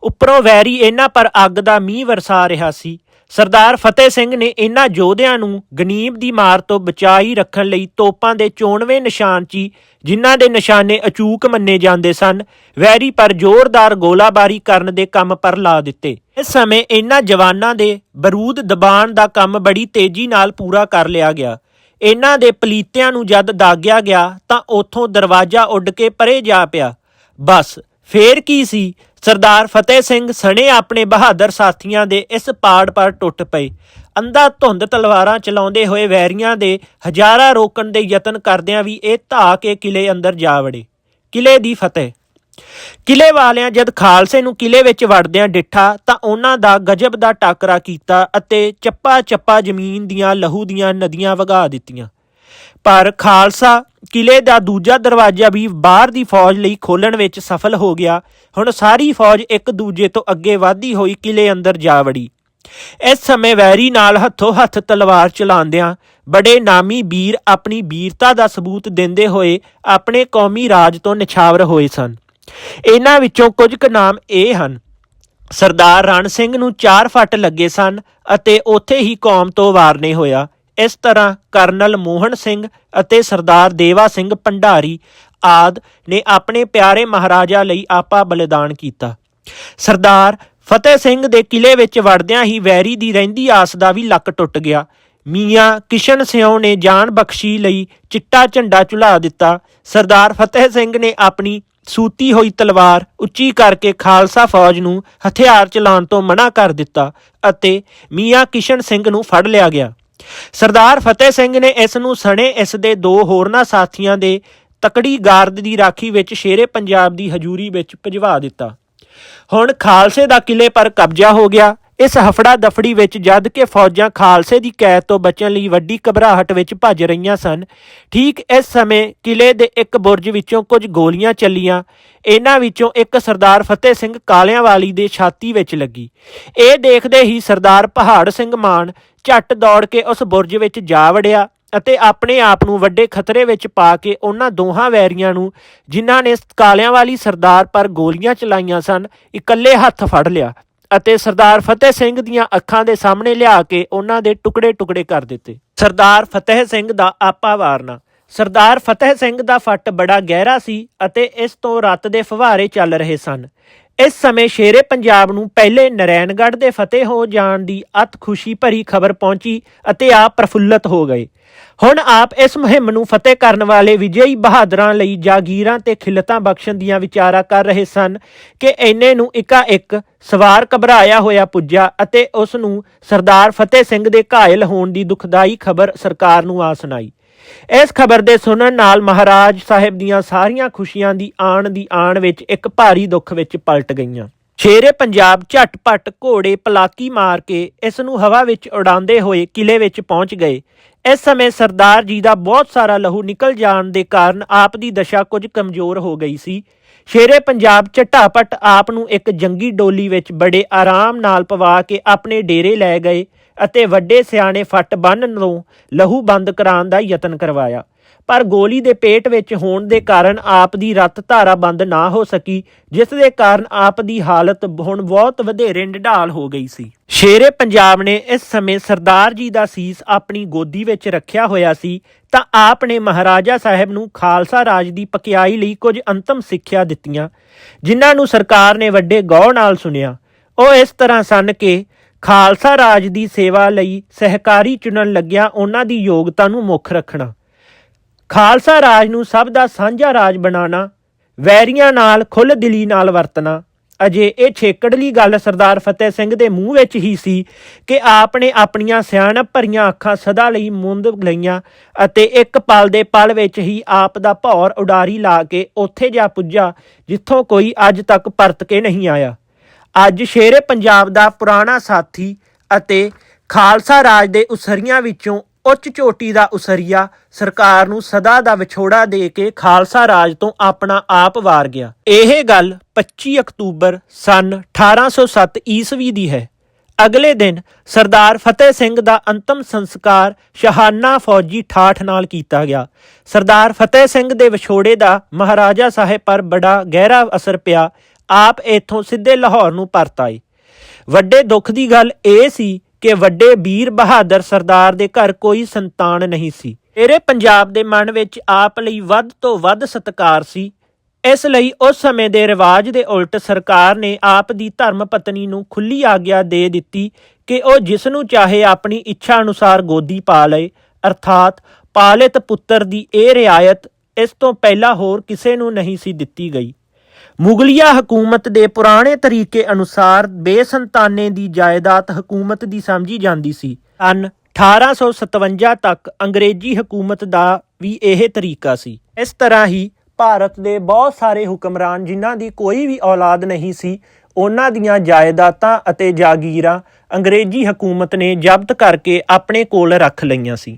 ਉੱਪਰੋਂ ਵੈਰੀ ਇਹਨਾਂ ਪਰ ਅੱਗ ਦਾ ਮੀਂਹ ਵਰਸਾ ਰਿਹਾ ਸੀ। ਸਰਦਾਰ ਫਤਿਹ ਸਿੰਘ ਨੇ ਇਹਨਾਂ ਯੋਧਿਆਂ ਨੂੰ ਗਨੀਮ ਦੀ ਮਾਰ ਤੋਂ ਬਚਾਈ ਰੱਖਣ ਲਈ ਤੋਪਾਂ ਦੇ ਚੋਣਵੇਂ ਨਿਸ਼ਾਨ ਨਿਸ਼ਾਨਚੀ ਜਿਨ੍ਹਾਂ ਦੇ ਨਿਸ਼ਾਨੇ ਅਚੂਕ ਮੰਨੇ ਜਾਂਦੇ ਸਨ, ਵੈਰੀ ਪਰ ਜ਼ੋਰਦਾਰ ਗੋਲਾਬਾਰੀ ਕਰਨ ਦੇ ਕੰਮ ਪਰ ਲਾ ਦਿੱਤੇ। ਇਸ ਸਮੇਂ ਇਹਨਾਂ ਜਵਾਨਾਂ ਦੇ ਬਰੂਦ ਦਬਾਣ ਦਾ ਕੰਮ ਬੜੀ ਤੇਜ਼ੀ ਨਾਲ ਪੂਰਾ ਕਰ ਲਿਆ ਗਿਆ। ਇਹਨਾਂ ਦੇ ਪਲੀਤਿਆਂ ਨੂੰ ਜਦ ਦਾਗਿਆ ਗਿਆ ਤਾਂ ਉਥੋਂ ਦਰਵਾਜ਼ਾ ਉੱਡ ਕੇ ਪਰੇ ਜਾ ਪਿਆ। ਬਸ ਫੇਰ ਕੀ ਸੀ? ਸਰਦਾਰ ਫਤਿਹ ਸਿੰਘ ਸਣੇ ਆਪਣੇ ਬਹਾਦਰ ਸਾਥੀਆਂ ਦੇ ਇਸ ਪਾੜ ਪਰ ਟੁੱਟ ਪਏ। ਅੰਧਾ ਧੁੰਦ ਤਲਵਾਰਾਂ ਚਲਾਉਂਦੇ ਹੋਏ ਵੈਰੀਆਂ ਦੇ ਹਜ਼ਾਰਾਂ ਰੋਕਣ ਦੇ ਯਤਨ ਕਰਦਿਆਂ ਵੀ ਇਹ ਧਾ ਕੇ ਕਿਲੇ ਅੰਦਰ ਜਾ ਵੜੇ। ਕਿਲੇ ਦੀ ਫਤਿਹ। ਕਿਲੇ ਵਾਲਿਆਂ ਜਦ ਖਾਲਸੇ ਨੂੰ ਕਿਲੇ ਵਿੱਚ ਵੜਦਿਆਂ ਡਿੱਠਾ ਤਾਂ ਉਹਨਾਂ ਦਾ ਗਜਬ ਦਾ ਟਾਕਰਾ ਕੀਤਾ ਅਤੇ ਚੱਪਾ ਚੱਪਾ ਜ਼ਮੀਨ ਦੀਆਂ ਲਹੂ ਦੀਆਂ ਨਦੀਆਂ ਵਗਾ ਦਿੱਤੀਆਂ। ਪਰ ਖਾਲਸਾ ਕਿਲੇ ਦਾ ਦੂਜਾ ਦਰਵਾਜ਼ਾ ਵੀ ਬਾਹਰ ਦੀ ਫੌਜ ਲਈ ਖੋਲਣ ਵਿੱਚ ਸਫਲ ਹੋ ਗਿਆ। ਹੁਣ ਸਾਰੀ ਫੌਜ ਇੱਕ ਦੂਜੇ ਤੋਂ ਅੱਗੇ ਵਧਦੀ ਹੋਈ ਕਿਲੇ ਅੰਦਰ ਜਾ ਵੜੀ। ਇਸ ਸਮੇਂ ਵੈਰੀ ਨਾਲ ਹੱਥੋਂ ਹੱਥ ਤਲਵਾਰ ਚਲਾਉਂਦਿਆਂ ਬੜੇ ਨਾਮੀ ਵੀਰ ਆਪਣੀ ਵੀਰਤਾ ਦਾ ਸਬੂਤ ਦਿੰਦੇ ਹੋਏ ਆਪਣੇ ਕੌਮੀ ਰਾਜ ਤੋਂ ਨਿਛਾਵਰ ਹੋਏ ਸਨ। ਇਹਨਾਂ ਵਿੱਚੋਂ ਕੁਝ ਕੁ ਨਾਮ ਇਹ ਹਨ। ਸਰਦਾਰ ਰਣ ਸਿੰਘ ਨੂੰ ਚਾਰ ਫੱਟ ਲੱਗੇ ਸਨ ਅਤੇ ਉੱਥੇ ਹੀ ਕੌਮ ਤੋਂ ਵਾਰਨੇ ਹੋਇਆ। ਇਸ ਤਰ੍ਹਾਂ ਕਰਨਲ ਮੋਹਨ ਸਿੰਘ ਅਤੇ ਸਰਦਾਰ ਦੇਵਾ ਸਿੰਘ ਭੰਡਾਰੀ ਆਦ ਨੇ ਆਪਣੇ ਪਿਆਰੇ ਮਹਾਰਾਜਾ ਲਈ ਆਪਾ ਬਲੀਦਾਨ ਕੀਤਾ। ਸਰਦਾਰ ਫਤਿਹ ਸਿੰਘ ਦੇ ਕਿਲੇ ਵਿੱਚ ਵੜਦਿਆਂ ਹੀ ਵੈਰੀ ਦੀ ਰਹਿੰਦੀ ਆਸ ਦਾ ਵੀ ਲੱਕ ਟੁੱਟ ਗਿਆ। ਮੀਆਂ ਕਿਸ਼ਨ ਸਿਉ ਨੇ ਜਾਨ ਬਖਸ਼ੀ ਲਈ ਚਿੱਟਾ ਝੰਡਾ ਝੁਲਾ ਦਿੱਤਾ। ਸਰਦਾਰ ਫਤਿਹ ਸਿੰਘ ਨੇ ਆਪਣੀ ਸੂਤੀ ਹੋਈ ਤਲਵਾਰ ਉੱਚੀ ਕਰਕੇ ਖਾਲਸਾ ਫੌਜ ਨੂੰ ਹਥਿਆਰ ਚਲਾਉਣ ਤੋਂ ਮਨਾ ਕਰ ਦਿੱਤਾ ਅਤੇ ਮੀਆਂ ਕਿਸ਼ਨ ਸਿੰਘ ਨੂੰ ਫੜ ਲਿਆ ਗਿਆ। ਸਰਦਾਰ ਫਤਿਹ ਸਿੰਘ ਨੇ ਇਸ ਨੂੰ ਸਣੇ ਇਸ ਦੇ ਦੋ ਹੋਰਨਾਂ ਸਾਥੀਆਂ ਦੇ ਤਕੜੀ ਗਾਰਦ ਦੀ ਰਾਖੀ ਵਿੱਚ ਸ਼ੇਰੇ ਪੰਜਾਬ ਦੀ ਹਜ਼ੂਰੀ ਵਿੱਚ ਭਜਵਾ ਦਿੱਤਾ। ਹੁਣ ਖਾਲਸੇ ਦਾ ਕਿਲੇ ਪਰ ਕਬਜ਼ਾ ਹੋ ਗਿਆ। ਇਸ ਹਫੜਾ ਦਫੜੀ ਵਿੱਚ ਜਦ ਕਿ ਫੌਜਾਂ ਖਾਲਸੇ ਦੀ ਕੈਦ ਤੋਂ ਬਚਣ ਲਈ ਵੱਡੀ ਘਬਰਾਹਟ ਵਿੱਚ ਭੱਜ ਰਹੀਆਂ ਸਨ, ਠੀਕ ਇਸ ਸਮੇਂ ਕਿਲੇ ਦੇ ਇੱਕ ਬੁਰਜ ਵਿੱਚੋਂ ਕੁਝ ਗੋਲੀਆਂ ਚੱਲੀਆਂ, ਇਹਨਾਂ ਵਿੱਚੋਂ ਇੱਕ ਸਰਦਾਰ ਫਤਿਹ ਸਿੰਘ ਕਾਲਿਆਂਵਾਲੀ ਦੇ ਛਾਤੀ ਵਿੱਚ ਲੱਗੀ। ਇਹ ਦੇਖਦੇ ਹੀ ਸਰਦਾਰ ਪਹਾੜ ਸਿੰਘ ਮਾਨ ਝੱਟ ਦੌੜ ਕੇ ਉਸ ਬੁਰਜ ਵਿੱਚ ਜਾ ਵੜਿਆ ਅਤੇ ਆਪਣੇ ਆਪ ਨੂੰ ਵੱਡੇ ਖਤਰੇ ਵਿੱਚ ਪਾ ਕੇ ਉਹਨਾਂ ਦੋਹਾਂ ਵੈਰੀਆਂ ਨੂੰ, ਜਿਨ੍ਹਾਂ ਨੇ ਕਾਲਿਆਂ ਵਾਲੀ ਸਰਦਾਰ ਪਰ ਗੋਲੀਆਂ ਚਲਾਈਆਂ ਸਨ, ਇਕੱਲੇ ਹੱਥ ਫੜ ਲਿਆ। ਅਤੇ ਸਰਦਾਰ ਫਤਿਹ ਸਿੰਘ ਦੀਆਂ ਅੱਖਾਂ ਦੇ ਸਾਹਮਣੇ ਲਿਆ ਕੇ ਉਹਨਾਂ ਦੇ ਟੁਕੜੇ-ਟੁਕੜੇ ਕਰ ਦਿੱਤੇ। ਸਰਦਾਰ ਫਤਿਹ ਸਿੰਘ ਦਾ ਆਪਾ ਵਾਰਨਾ। ਸਰਦਾਰ ਫਤਿਹ ਸਿੰਘ ਦਾ ਫੱਟ ਬੜਾ ਗਹਿਰਾ ਸੀ ਅਤੇ ਇਸ ਤੋਂ ਰਤ ਦੇ ਫੁਹਾਰੇ ਚੱਲ ਰਹੇ ਸਨ। ਇਸ ਸਮੇਂ ਸ਼ੇਰੇ ਪੰਜਾਬ ਨੂੰ ਪਹਿਲੇ ਨਰੈਣਗੜ੍ਹ ਦੇ ਫਤਿਹ ਹੋ ਜਾਣ ਦੀ ਅਤ ਖੁਸ਼ੀ ਭਰੀ ਖਬਰ ਪਹੁੰਚੀ ਅਤੇ ਆਪ ਪ੍ਰਫੁੱਲਤ ਹੋ ਗਏ। ਹੁਣ ਆਪ ਇਸ ਮੁਹਿੰਮ ਨੂੰ ਫਤਿਹ ਕਰਨ ਵਾਲੇ ਵਿਜੇਈ ਬਹਾਦਰਾਂ ਲਈ ਜਾਗੀਰਾਂ ਤੇ ਖਿਲਤਾਂ ਬਖਸ਼ਣ ਦੀਆਂ ਵਿਚਾਰਾ ਕਰ ਰਹੇ ਸਨ ਕਿ ਐਨੇ ਨੂੰ ਇੱਕਾ ਇੱਕ ਸਵਾਰ ਘਬਰਾਇਆ ਹੋਇਆ ਪੁੱਜਾ ਅਤੇ ਉਸ ਨੂੰ ਸਰਦਾਰ ਫਤਿਹ ਸਿੰਘ ਦੇ ਘਾਇਲ ਹੋਣ ਦੀ ਦੁਖਦਾਈ ਖਬਰ ਸਰਕਾਰ ਨੂੰ ਆ ਸੁਣਾਈ। ਇਸ ਖਬਰ ਦੇ ਸੁਣਨ ਨਾਲ ਮਹਾਰਾਜ ਸਾਹਿਬ ਦੀਆਂ ਸਾਰੀਆਂ ਖੁਸ਼ੀਆਂ ਦੀ ਆਣ ਦੀ ਆਣ ਵਿੱਚ ਇੱਕ ਭਾਰੀ ਦੁੱਖ ਵਿੱਚ ਪਲਟ ਗਈਆਂ। ਸ਼ੇਰੇ ਪੰਜਾਬ ਝਟਪਟ ਘੋੜੇ ਪਲਾਕੀ ਮਾਰ ਕੇ ਇਸ ਨੂੰ ਹਵਾ ਵਿੱਚ ਉਡਾਉਂਦੇ ਹੋਏ ਕਿਲੇ ਵਿੱਚ ਪਹੁੰਚ ਗਏ। ਇਸ ਸਮੇਂ ਸਰਦਾਰ ਜੀ ਦਾ ਬਹੁਤ ਸਾਰਾ ਲਹੂ ਨਿਕਲ ਜਾਣ ਦੇ ਕਾਰਨ ਆਪ ਦੀ ਦਸ਼ਾ ਕੁਝ ਕਮਜ਼ੋਰ ਹੋ ਗਈ ਸੀ। ਸ਼ੇਰੇ ਪੰਜਾਬ ਝਟਾਪਟ ਆਪ ਨੂੰ ਇੱਕ ਜੰਗੀ ਡੋਲੀ ਵਿੱਚ ਬੜੇ ਆਰਾਮ ਨਾਲ ਪਵਾ ਕੇ ਆਪਣੇ ਡੇਰੇ ਲੈ ਗਏ। ਅਤੇ ਵੱਡੇ ਸਿਆਣੇ ਫੱਟ ਬੰਨ ਨੂੰ ਲਹੂ ਬੰਦ ਕਰਾਉਣ ਦਾ ਯਤਨ ਕਰਵਾਇਆ। ਪਰ ਗੋਲੀ ਦੇ ਪੇਟ ਵਿੱਚ ਹੋਣ ਦੇ ਕਾਰਨ ਆਪ ਦੀ ਰਤ ਧਾਰਾ ਬੰਦ ਨਾ ਹੋ ਸਕੀ, ਜਿਸ ਦੇ ਕਾਰਨ ਆਪ ਦੀ ਹਾਲਤ ਹੁਣ ਬਹੁਤ ਵਧੇਰੇ ਨਿਢਾਲ ਹੋ ਗਈ ਸੀ। ਸ਼ੇਰੇ ਪੰਜਾਬ ਨੇ ਇਸ ਸਮੇਂ ਸਰਦਾਰ ਜੀ ਦਾ ਸੀਸ ਆਪਣੀ ਗੋਦੀ ਵਿੱਚ ਰੱਖਿਆ ਹੋਇਆ ਸੀ, ਤਾਂ ਆਪ ਨੇ ਮਹਾਰਾਜਾ ਸਾਹਿਬ ਨੂੰ ਖਾਲਸਾ ਰਾਜ ਦੀ ਪਕਿਆਈ ਲਈ ਕੁਝ ਅੰਤਮ ਸਿੱਖਿਆ ਦਿੱਤੀਆਂ, ਜਿਨ੍ਹਾਂ ਨੂੰ ਸਰਕਾਰ ਨੇ ਵੱਡੇ ਗੌਰ ਨਾਲ ਸੁਣਿਆ। ਉਹ ਇਸ ਤਰ੍ਹਾਂ ਸਨ ਕਿ ਖਾਲਸਾ ਰਾਜ ਦੀ ਸੇਵਾ ਲਈ ਸਹਿਕਾਰੀ ਚੁਣਨ ਲੱਗਿਆ ਉਹਨਾਂ ਦੀ ਯੋਗਤਾ ਨੂੰ ਮੁੱਖ ਰੱਖਣਾ। ਖਾਲਸਾ ਰਾਜ ਨੂੰ ਸਭ ਦਾ ਸਾਂਝਾ ਰਾਜ ਬਣਾਉਣਾ, ਵੈਰੀਆਂ ਨਾਲ ਖੁੱਲ੍ਹ ਦਿਲੀ ਨਾਲ ਵਰਤਣਾ। ਅਜੇ ਇਹ ਛੇਕੜਲੀ ਗੱਲ ਸਰਦਾਰ ਫਤਿਹ ਸਿੰਘ ਦੇ ਮੂੰਹ ਵਿੱਚ ਹੀ ਸੀ ਕਿ ਆਪ ਨੇ ਆਪਣੀਆਂ ਸਿਆਣਪ ਭਰੀਆਂ ਅੱਖਾਂ ਸਦਾ ਲਈ ਮੁੰਦ ਲਈਆਂ ਅਤੇ ਇੱਕ ਪਲ ਦੇ ਪਲ ਵਿੱਚ ਹੀ ਆਪ ਦਾ ਭੌਰ ਉਡਾਰੀ ਲਾ ਕੇ ਉੱਥੇ ਜਾ ਪੁੱਜਾ, ਜਿੱਥੋਂ ਕੋਈ ਅੱਜ ਤੱਕ ਪਰਤ ਕੇ ਨਹੀਂ ਆਇਆ। ਅੱਜ ਸ਼ੇਰੇ ਪੰਜਾਬ ਦਾ ਪੁਰਾਣਾ ਸਾਥੀ ਅਤੇ ਖਾਲਸਾ ਰਾਜ ਦੇ ਉਸਰੀਆਂ ਵਿੱਚੋਂ ਉੱਚ ਚੋਟੀ ਦਾ ਉਸਰੀਆ ਸਰਕਾਰ ਨੂੰ ਸਦਾ ਦਾ ਵਿਛੋੜਾ ਦੇ ਕੇ ਖਾਲਸਾ ਰਾਜ ਤੋਂ ਆਪਣਾ ਆਪ ਵਾਰ ਗਿਆ। ਇਹ ਗੱਲ 25 ਅਕਤੂਬਰ ਸਨ 1807 ਈਸਵੀ ਦੀ ਹੈ। ਅਗਲੇ ਦਿਨ ਸਰਦਾਰ ਫਤਿਹ ਸਿੰਘ ਦਾ ਅੰਤਮ ਸੰਸਕਾਰ ਸ਼ਹਾਨਾ ਫੌਜੀ ਠਾਠ ਨਾਲ ਕੀਤਾ ਗਿਆ। ਸਰਦਾਰ ਫਤਿਹ ਸਿੰਘ ਦੇ ਵਿਛੋੜੇ ਦਾ ਮਹਾਰਾਜਾ ਸਾਹਿਬ ਪਰ ਬੜਾ ਗਹਿਰਾ ਅਸਰ ਪਿਆ ਆਪ ਇੱਥੋਂ ਸਿੱਧੇ ਲਾਹੌਰ ਨੂੰ ਪਰਤ ਆਏ ਵੱਡੇ ਦੁੱਖ ਦੀ ਗੱਲ ਇਹ ਸੀ ਕਿ ਵੱਡੇ ਵੀਰ ਬਹਾਦਰ ਸਰਦਾਰ ਦੇ ਘਰ ਕੋਈ ਸੰਤਾਨ ਨਹੀਂ ਸੀ। ਇਹਰੇ ਪੰਜਾਬ ਦੇ ਮਨ ਵਿੱਚ ਆਪ ਲਈ ਵੱਧ ਤੋਂ ਵੱਧ ਸਤਿਕਾਰ ਸੀ। ਇਸ ਲਈ ਉਸ ਸਮੇਂ ਦੇ ਰਿਵਾਜ ਦੇ ਉਲਟ ਸਰਕਾਰ ਨੇ ਆਪ ਦੀ ਧਰਮ ਪਤਨੀ ਨੂੰ ਖੁੱਲੀ ਆਗਿਆ ਦੇ ਦਿੱਤੀ ਕਿ ਉਹ ਜਿਸ ਨੂੰ ਚਾਹੇ ਆਪਣੀ ਇੱਛਾ ਅਨੁਸਾਰ ਗੋਦੀ ਪਾ ਲਏ, ਅਰਥਾਤ ਪਾਲਿਤ ਪੁੱਤਰ ਦੀ ਇਹ ਰਿਆਇਤ ਇਸ ਤੋਂ ਪਹਿਲਾਂ ਹੋਰ ਕਿਸੇ ਨੂੰ ਨਹੀਂ ਸੀ ਦਿੱਤੀ ਗਈ। ਮੁਗਲਿਆ ਹਕੂਮਤ ਦੇ ਪੁਰਾਣੇ ਤਰੀਕੇ ਅਨੁਸਾਰ ਬੇਸੰਤਾਨੇ ਦੀ ਜਾਇਦਾਦ ਹਕੂਮਤ ਦੀ ਸਮਝੀ ਜਾਂਦੀ ਸੀ। ਅਨ 1857 ਤੱਕ ਅੰਗਰੇਜ਼ੀ ਹਕੂਮਤ ਦਾ ਵੀ ਇਹ ਤਰੀਕਾ ਸੀ। ਇਸ ਤਰ੍ਹਾਂ ਹੀ ਭਾਰਤ ਦੇ ਬਹੁਤ ਸਾਰੇ ਹੁਕਮਰਾਨ ਜਿਨ੍ਹਾਂ ਦੀ ਕੋਈ ਵੀ ਔਲਾਦ ਨਹੀਂ ਸੀ, ਉਹਨਾਂ ਦੀਆਂ ਜਾਇਦਾਦਾਂ ਅਤੇ ਜਾਗੀਰਾਂ ਅੰਗਰੇਜ਼ੀ ਹਕੂਮਤ ਨੇ ਜ਼ਬਤ ਕਰਕੇ ਆਪਣੇ ਕੋਲ ਰੱਖ ਲਈਆਂ ਸੀ।